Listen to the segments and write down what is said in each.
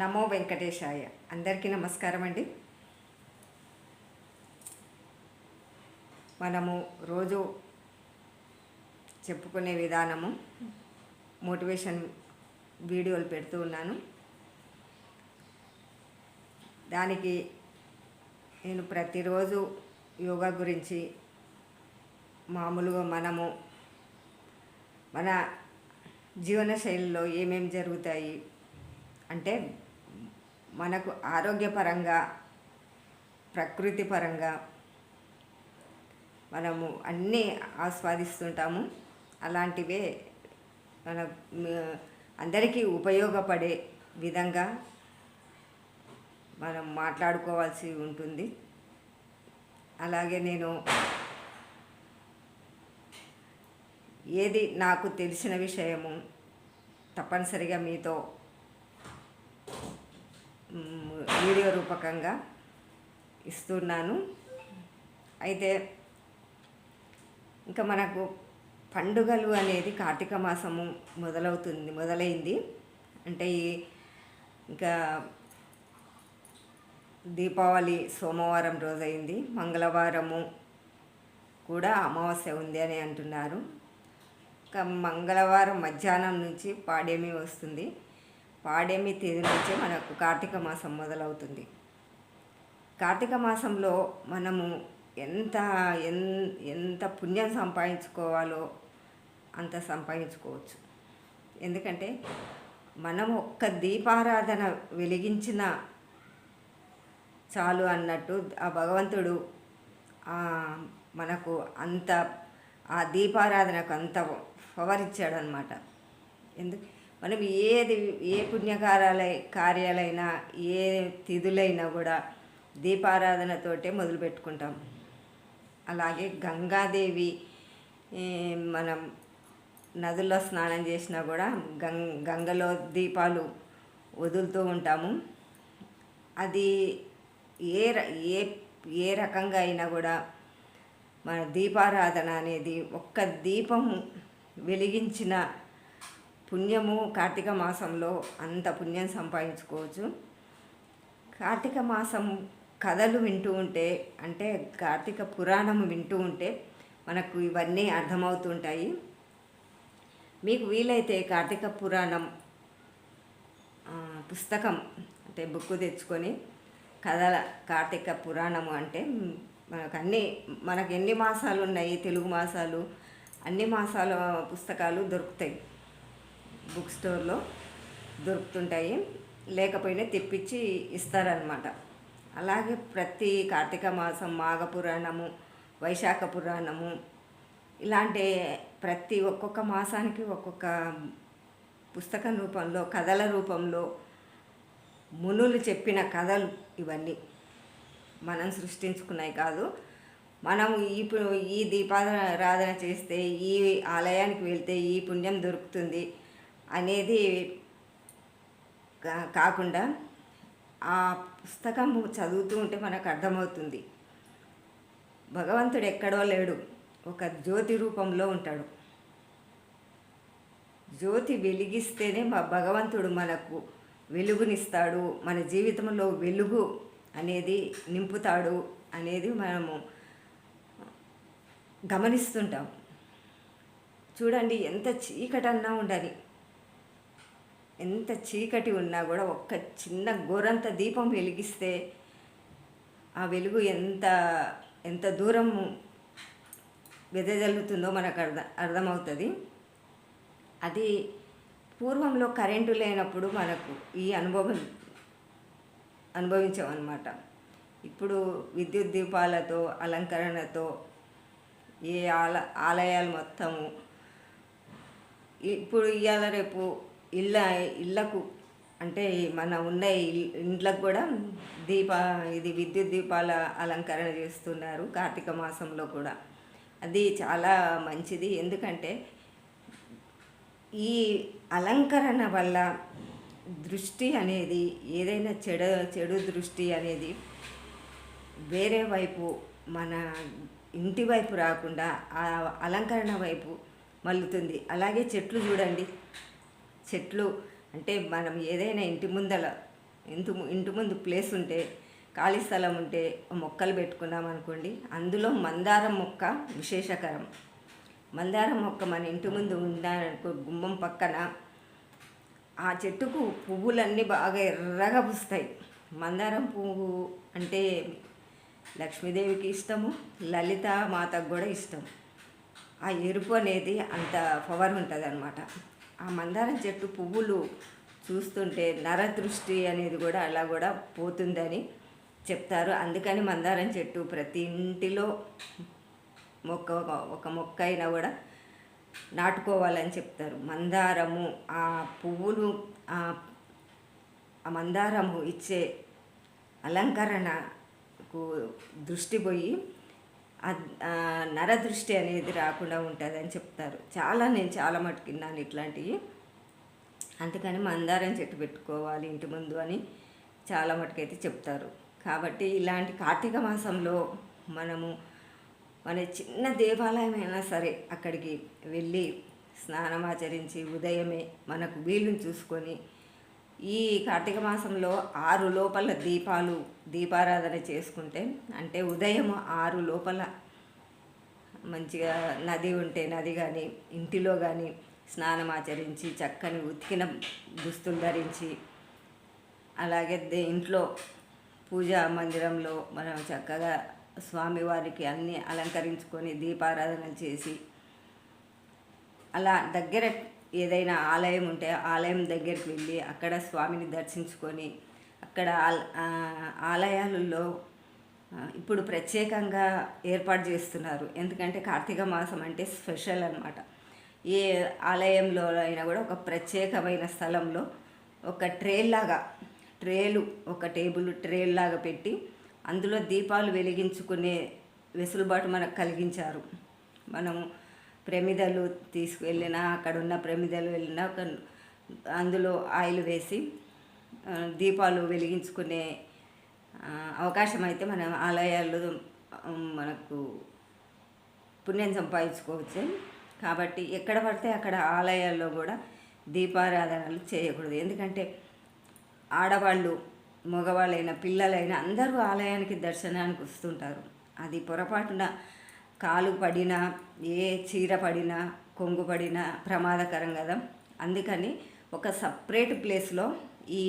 నమో వెంకటేశాయ. అందరికీ నమస్కారం అండి మనము రోజు చెప్పుకునే విధానము మోటివేషన్ వీడియోలు పెడుతూ ఉన్నాను. దానికి నేను ప్రతిరోజు యోగా గురించి మామూలుగా మనము మన జీవన శైలిలో ఏమేమి జరుగుతాయి అంటే మనకు ఆరోగ్యపరంగా ప్రకృతి పరంగా మనము అన్నీ ఆస్వాదిస్తుంటాము. అలాంటివే మన అందరికీ ఉపయోగపడే విధంగా మనం మాట్లాడుకోవాల్సి ఉంటుంది. అలాగే నేను ఏది నాకు తెలిసిన విషయము తప్పనిసరిగా మీతో వీడియో రూపకంగా ఇస్తున్నాను. అయితే ఇంకా మనకు పండుగలు అనేది కార్తీక మాసము మొదలవుతుంది మొదలైంది. అంటే ఈ ఇంకా దీపావళి సోమవారం రోజైంది మంగళవారము కూడా అమావాస్య ఉంది అని అంటున్నారు. ఇంకా మంగళవారం మధ్యాహ్నం నుంచి పాడేమి వస్తుంది. పాడేమి తేదీ నుంచే మనకు కార్తీక మాసం మొదలవుతుంది. కార్తీక మాసంలో మనము ఎంత ఎన్ ఎంత పుణ్యం సంపాదించుకోవాలో అంత సంపాదించుకోవచ్చు. ఎందుకంటే మనం ఒక్క దీపారాధన వెలిగించిన చాలు అన్నట్టు ఆ భగవంతుడు మనకు అంత ఆ దీపారాధనకు అంత పవర్ ఇచ్చాడనమాట ఎందుకు మనం ఏది ఏ పుణ్యకార్యాల కార్యాలైనా ఏ తిథులైనా కూడా దీపారాధనతోటే మొదలు పెట్టుకుంటాం. అలాగే గంగాదేవి మనం నదుల్లో స్నానం చేసినా కూడా గం గంగలో దీపాలు వదులుతూ ఉంటాము. అది ఏ ర- ఏ ఏ రకంగా అయినా కూడా మన దీపారాధన అనేది ఒక్క దీపం వెలిగించిన పుణ్యము కార్తీక మాసంలో అంత పుణ్యం సంపాదించుకోవచ్చు. కార్తీక మాసం కథలు వింటూ ఉంటే అంటే కార్తీక పురాణం వింటూ ఉంటే మనకు ఇవన్నీ అర్థమవుతుంటాయి మీకు వీలైతే కార్తీక పురాణం పుస్తకం అంటే బుక్ తెచ్చుకొని కథల కార్తీక పురాణము అంటే మనకు అన్ని మనకు ఎన్ని మాసాలు ఉన్నాయి తెలుగు మాసాలు అన్ని మాసాల పుస్తకాలు దొరుకుతాయి. బుక్ స్టోర్లో దొరుకుతుంటాయి. లేకపోయినా తెప్పించి ఇస్తారనమాట అలాగే ప్రతి కార్తీక మాసం మాఘ పురాణము వైశాఖ పురాణము ఇలాంటి ప్రతి ఒక్కొక్క మాసానికి ఒక్కొక్క పుస్తకం రూపంలో కథల రూపంలో మునులు చెప్పిన కథలు ఇవన్నీ మనం సృష్టించుకున్నాయి కాదు. మనం ఈ పు- ఈ దీపారాధన చేస్తే ఈ ఆలయానికి వెళ్తే ఈ పుణ్యం దొరుకుతుంది. అనేది కాకుండా ఆ పుస్తకం చదువుతూ ఉంటే మనకు అర్థమవుతుంది. భగవంతుడు ఎక్కడో లేడు. ఒక జ్యోతి రూపంలో ఉంటాడు. జ్యోతి వెలిగిస్తేనే మా భగవంతుడు మనకు వెలుగునిస్తాడు. మన జీవితంలో వెలుగు అనేది నింపుతాడు అనేది మనము గమనిస్తుంటాం. చూడండి ఎంత చీకటన్నా ఉండాలి ఎంత చీకటి ఉన్నా కూడా ఒక్క చిన్న గోరంత దీపం వెలిగిస్తే ఆ వెలుగు ఎంత ఎంత దూరం వెదజల్లుతుందో మనకు అర్థ అర్థమవుతుంది. అది పూర్వంలో కరెంటు లేనప్పుడు మనకు ఈ అనుభవం అనుభవించామన్నమాట. ఇప్పుడు విద్యుత్ దీపాలతో అలంకరణతో ఏ ఆల ఆలయాలు మొత్తము. ఇప్పుడు ఇవాళ రేపు ఇళ్ళ ఇళ్ళకు అంటే మన ఉన్న ఇల్- ఇండ్లకు కూడా దీప ఇది విద్యుత్ దీపాల అలంకరణ చేస్తున్నారు కార్తీక మాసంలో కూడా. అది చాలా మంచిది. ఎందుకంటే ఈ అలంకరణ వల్ల దృష్టి అనేది ఏదైనా చెడు చెడు దృష్టి అనేది వేరే వైపు మన ఇంటి వైపు రాకుండా ఆ అలంకరణ వైపు మల్లుతుంది అలాగే చెట్లు చూడండి. చెట్లు అంటే మనం ఏదైనా ఇంటి ముందల ఇంటి ఇంటి ముందు ప్లేస్ ఉంటే ఖాళీ స్థలం ఉంటే మొక్కలు పెట్టుకున్నాం అనుకోండి అందులో మందారం మొక్క విశేషకరం. మందారం మొక్క మన ఇంటి ముందు ఉందనుకో గుమ్మం పక్కన ఆ చెట్టుకు పువ్వులన్నీ బాగా ఎర్రగా పూస్తాయి. మందారం పువ్వు అంటే లక్ష్మీదేవికి ఇష్టము లలిత మాతకు కూడా ఇష్టం. ఆ ఎరుపు అనేది అంత పవర్ ఉంటుంది అనమాట ఆ మందారం చెట్టు పువ్వులు చూస్తుంటే నరదృష్టి అనేది కూడా అలా కూడా పోతుందని చెప్తారు. అందుకని మందారం చెట్టు ప్రతి ఇంటిలో మొక్క ఒక- ఒక మొక్క అయినా కూడా నాటుకోవాలని చెప్తారు. మందారము ఆ పువ్వులు ఆ మందారము ఇచ్చే అలంకరణకు దృష్టి పోయి నరదృష్టి అనేది రాకుండా ఉంటుందని చెప్తారు. చాలా నేను చాలా మటుకు విన్నాను ఇట్లాంటివి. అందుకని మందారం చెట్టు పెట్టుకోవాలి ఇంటి ముందు అని చాలా మటుకైతే చెప్తారు. కాబట్టి ఇలాంటి కార్తీక మాసంలో మనము మన చిన్న దేవాలయం అయినా సరే అక్కడికి వెళ్ళి స్నానం ఆచరించి ఉదయమే మనకు వీలుని చూసుకొని ఈ కార్తీక మాసంలో ఆరు లోపల దీపాలు దీపారాధన చేసుకుంటే అంటే ఉదయం ఆరు లోపల మంచిగా నది ఉంటే నది కానీ ఇంటిలో కానీ స్నానం ఆచరించి చక్కని ఉతికిన దుస్తులు ధరించి అలాగే దే- ఇంట్లో పూజా మందిరంలో మనం చక్కగా స్వామివారికి అన్నీ అలంకరించుకొని దీపారాధన చేసి అలా దగ్గర ఏదైనా ఆలయం ఉంటే ఆలయం దగ్గరికి వెళ్ళి అక్కడ స్వామిని దర్శించుకొని అక్కడ ఆల్- ఆలయాలలో ఇప్పుడు ప్రత్యేకంగా ఏర్పాటు చేస్తున్నారు. ఎందుకంటే కార్తీక మాసం అంటే స్పెషల్ అనమాట ఏ ఆలయంలో అయినా కూడా ఒక ప్రత్యేకమైన స్థలంలో ఒక ట్రేల్లాగా ట్రేలు ఒక టేబుల్ ట్రేల్లాగా పెట్టి అందులో దీపాలు వెలిగించుకునే వెసులుబాటు మనకు కలిగించారు. మనము ప్రమిదలు తీసుకువెళ్ళినా అక్కడ ఉన్న ప్రమిదలు వెళ్ళినా ఒక అందులో ఆయిల్ వేసి దీపాలు వెలిగించుకునే అవకాశం అయితే మన ఆలయాల్లో మనకు పుణ్యం సంపాదించుకోవచ్చు. కాబట్టి ఎక్కడ పడితే అక్కడ ఆలయాల్లో కూడా దీపారాధనలు చేయకూడదు. ఎందుకంటే ఆడవాళ్ళు మగవాళ్ళైనా పిల్లలైనా అందరూ ఆలయానికి దర్శనానికి వస్తుంటారు. అది పొరపాటున కాలు పడినా ఏ చీర పడినా కొంగు పడినా ప్రమాదకరం కదా. అందుకని ఒక సపరేట్ ప్లేస్లో ఈ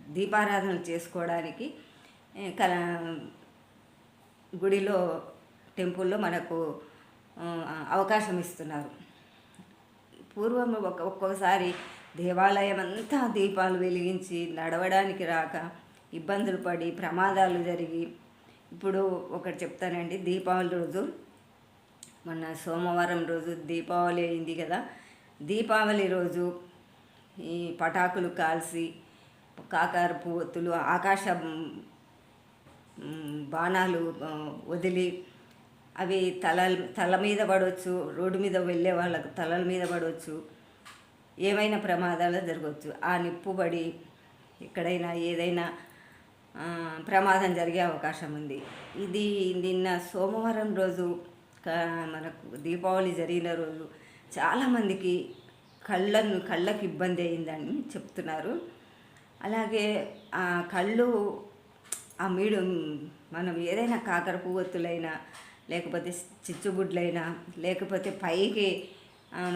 దీపారాధన చేసుకోవడానికి కల గుడిలో టెంపుల్లో మనకు అవకాశం ఇస్తున్నారు. పూర్వం ఒక ఒక్కొక్కసారి దేవాలయం అంతా దీపాలు వెలిగించి నడవడానికి రాక ఇబ్బందులు పడి ప్రమాదాలు జరిగి ఇప్పుడు ఒకటి చెప్తానండి. దీపావళి రోజు మొన్న సోమవారం రోజు దీపావళి అయింది కదా. దీపావళి రోజు ఈ పటాకులు కాల్చి కాకారు పువ్వొత్తులు ఆకాశ బాణాలు వదిలి అవి తల తల మీద పడవచ్చు రోడ్డు మీద వెళ్ళే వాళ్ళకు తలల మీద పడవచ్చు ఏమైనా ప్రమాదాలు జరగవచ్చు. ఆ నిప్పు పడి ఎక్కడైనా ఏదైనా ప్రమాదం జరిగే అవకాశం ఉంది. ఇది నిన్న సోమవారం రోజు మనకు దీపావళి జరిగిన రోజు చాలామందికి కళ్ళను కళ్ళకి ఇబ్బంది అయిందని చెప్తున్నారు. అలాగే ఆ కళ్ళు ఆ మీడు మనం ఏదైనా కాకర పువ్వొత్తులైనా లేకపోతే చిచ్చుబుడ్లైనా లేకపోతే పైకి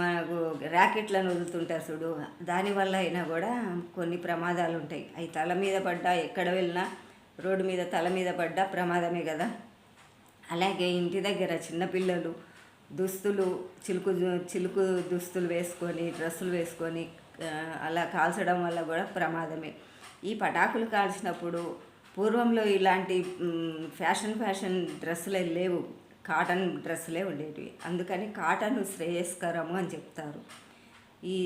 మనకు ర్యాకెట్లను వదులుతుంటారు చూడు. దానివల్ల అయినా కూడా కొన్ని ప్రమాదాలు ఉంటాయి అవి తల మీద పడ్డా ఎక్కడ వెళ్ళినా రోడ్డు మీద తల మీద పడ్డా ప్రమాదమే కదా. అలాగే ఇంటి దగ్గర చిన్నపిల్లలు దుస్తులు చిలుకు చిలుకు దుస్తులు వేసుకొని డ్రెస్సులు వేసుకొని అలా కాల్చడం వల్ల కూడా ప్రమాదమే. ఈ పటాకులు కాల్చినప్పుడు పూర్వంలో ఇలాంటి ఫ్యాషన్ ఫ్యాషన్ డ్రెస్సులు లేవు. కాటన్ డ్రెస్సులే ఉండేటివి. అందుకని కాటన్ శ్రేయస్కరము అని చెప్తారు. ఈ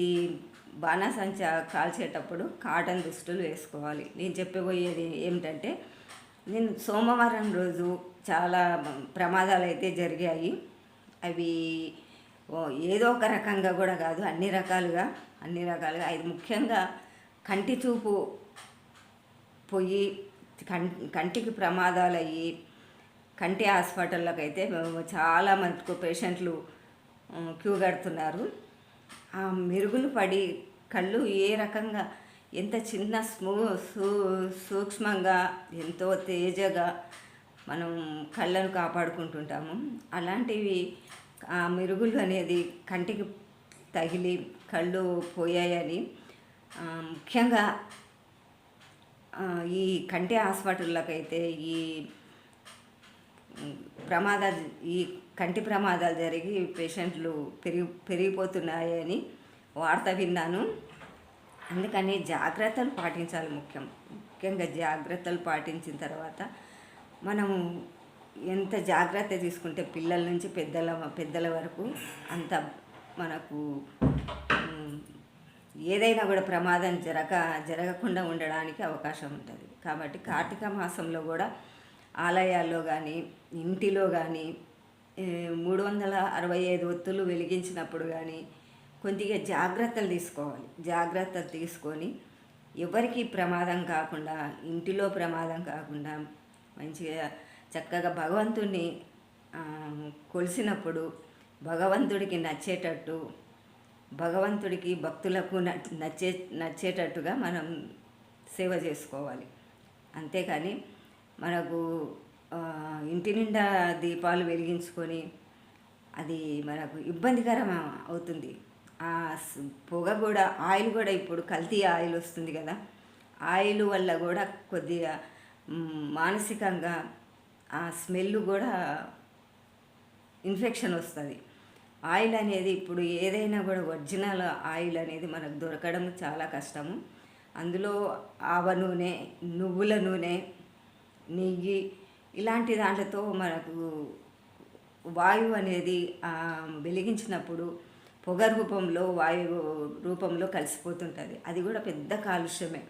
బాణాసంచ కాల్చేటప్పుడు కాటన్ దుస్తులు వేసుకోవాలి. నేను చెప్పబోయేది ఏమిటంటే నేను సోమవారం రోజు చాలా ప్రమాదాలు అయితే జరిగాయి. అవి ఏదో ఒక రకంగా కూడా కాదు అన్ని రకాలుగా అన్ని రకాలుగా. అది ముఖ్యంగా కంటి చూపు పోయి కం కంటికి ప్రమాదాలు అయ్యి కంటి హాస్పిటల్లోకి అయితే చాలా మటుకు పేషెంట్లు క్యూ కడుతున్నారు. ఆ మెరుగులు పడి కళ్ళు ఏ రకంగా ఎంత చిన్న స్మూ సూ సూక్ష్మంగా ఎంతో తేజగా మనం కళ్ళను కాపాడుకుంటుంటాము. అలాంటివి ఆ మెరుగులు అనేది కంటికి తగిలి కళ్ళు పోయాయని ముఖ్యంగా ఈ కంటి హాస్పిటళ్ళకైతే ఈ ప్రమాదాలు ఈ కంటి ప్రమాదాలు జరిగి పేషెంట్లు పెరిగి పెరిగిపోతున్నాయని వార్త విన్నాను. అందుకని జాగ్రత్తలు పాటించాలి ముఖ్యం. ముఖ్యంగా జాగ్రత్తలు పాటించిన తర్వాత మనము ఎంత జాగ్రత్త తీసుకుంటే పిల్లల నుంచి పెద్దల పెద్దల వరకు అంత మనకు ఏదైనా కూడా ప్రమాదం జరగ జరగకుండా ఉండడానికి అవకాశం ఉంటుంది. కాబట్టి కార్తీక మాసంలో కూడా ఆలయాల్లో కానీ ఇంటిలో కానీ మూడు వందల అరవై ఐదు ఒత్తులు వెలిగించినప్పుడు కానీ కొద్దిగా జాగ్రత్తలు తీసుకోవాలి. జాగ్రత్తలు తీసుకొని ఎవరికి ప్రమాదం కాకుండా ఇంటిలో ప్రమాదం కాకుండా మంచిగా చక్కగా భగవంతుడిని కొలిసినప్పుడు భగవంతుడికి నచ్చేటట్టు భగవంతుడికి భక్తులకు నచ్చే నచ్చేటట్టుగా మనం సేవ చేసుకోవాలి. అంతేకాని మనకు ఇంటి నిండా దీపాలు వెలిగించుకొని అది మనకు ఇబ్బందికరం అవుతుంది. ఆ పొగ కూడా ఆయిల్ కూడా ఇప్పుడు కల్తీ ఆయిల్ వస్తుంది కదా. ఆయిల్ వల్ల కూడా కొద్దిగా మానసికంగా ఆ స్మెల్ కూడా ఇన్ఫెక్షన్ వస్తుంది. ఆయిల్ అనేది ఇప్పుడు ఏదైనా కూడా ఒరిజినల్ ఆయిల్ అనేది మనకు దొరకడం చాలా కష్టము. అందులో ఆవ నూనె నువ్వుల నూనె నెయ్యి ఇలాంటి దాంట్లతో మనకు వాయువు అనేది వెలిగించినప్పుడు పొగ రూపంలో వాయువు రూపంలో కలిసిపోతుంటుంది. అది కూడా పెద్ద కాలుష్యమే.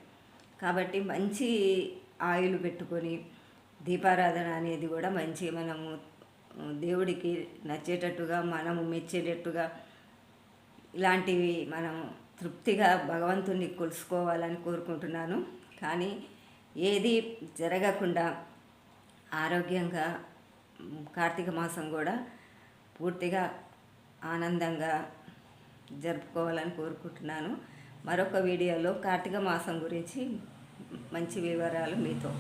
కాబట్టి మంచి ఆయిల్ పెట్టుకొని దీపారాధన అనేది కూడా మంచి మనము దేవుడికి నచ్చేటట్టుగా మనము మెచ్చేటట్టుగా ఇలాంటివి మనం తృప్తిగా భగవంతుని కొలుసుకోవాలని కోరుకుంటున్నాను. కానీ ఏది జరగకుండా ఆరోగ్యంగా కార్తీక మాసం కూడా పూర్తిగా ఆనందంగా జరుపుకోవాలని కోరుకుంటున్నాను. మరొక వీడియోలో కార్తీక మాసం గురించి మంచి వివరాలు మీతో